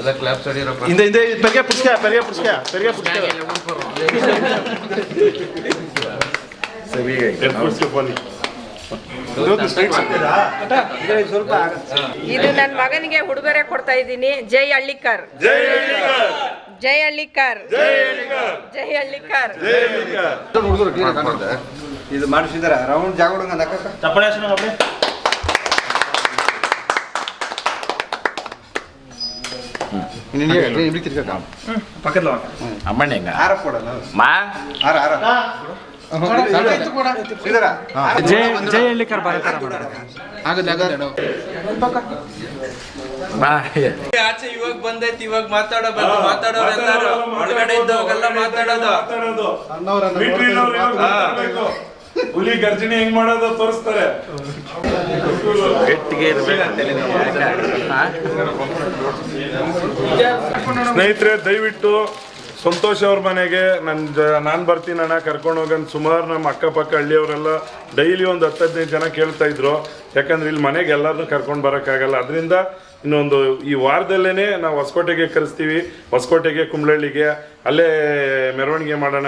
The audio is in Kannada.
ಎಲ್ಲ ಇದು ನನ್ನ ಮಗನಿಗೆ ಉಡುಗೊರೆ ಕೊಡ್ತಾ ಇದ್ದೀನಿ. ಜೈ ಹಳ್ಳಿಕಾರ್. ಜೈ ಹಳ್ಳಿಕಾರ್. ಜೈ ಹಳ್ಳಿಕಾರ್. ಇದು ಮಾಡಿಸಿದಾರ ರೌಂಡ್ ಜಾಗಡಂಗ ಚಪ್ಪಳೆ ಚಪ್ಪಲಿ ಹಾಸನ அப்படி ನಿನಗೆ ಇಲ್ಲಿ ತಿರ್ಗಕ್ಕ பக்கத்துல வாங்க ಅಮ್ಮಣ್ಣ ಹೆಂಗ ಆರ ಕೊಡಲ್ಲ ಮಾ ಆರ ಆರ ಇದರ ಜೈ ಜೈ ಹಳ್ಳಿಕರ್ ಬರತಾರ ಮಾ ಆಚೆ ಇವಾಗ ಬಂದೈತಿ ಇವಾಗ ಮಾತಾಡೋ ಬಂದು ಮಾತಾಡೋರೆಲ್ಲರೂ ಒಳಗಡೆ ಇದ್ದವಾಗೆಲ್ಲ ಮಾತಾಡೋದು ಹುಲಿ ಗರ್ಜನೆ ಹೆಂಗ್ ಮಾಡೋದು ತೋರಿಸ್ತಾರೆ ಸ್ನೇಹಿತರೆ, ದಯವಿಟ್ಟು ಸಂತೋಷ್ ಅವ್ರ ಮನೆಗೆ, ನನ್ ಜ, ನಾನು ಬರ್ತೀನಿ ಅಣ್ಣ, ಕರ್ಕೊಂಡು ಹೋಗನ್ ಸುಮಾರು ನಮ್ಮ ಅಕ್ಕಪಕ್ಕ ಹಳ್ಳಿಯವರೆಲ್ಲ ಡೈಲಿ ಒಂದು ಹತ್ತು ಹದಿನೈದು ಜನ ಕೇಳ್ತಾ ಇದ್ರು. ಯಾಕಂದ್ರೆ ಇಲ್ಲಿ ಮನೆಗೆ ಎಲ್ಲರನ್ನೂ ಕರ್ಕೊಂಡು ಬರೋಕ್ಕಾಗಲ್ಲ. ಅದರಿಂದ ಇನ್ನೊಂದು ಈ ವಾರದಲ್ಲೇ ನಾವು ಹೊಸಕೋಟೆಗೆ ಕರೆಸ್ತೀವಿ. ಹೊಸಕೋಟೆಗೆ, ಕುಂಬಳಳ್ಳಿಗೆ, ಅಲ್ಲೇ ಮೆರವಣಿಗೆ ಮಾಡೋಣ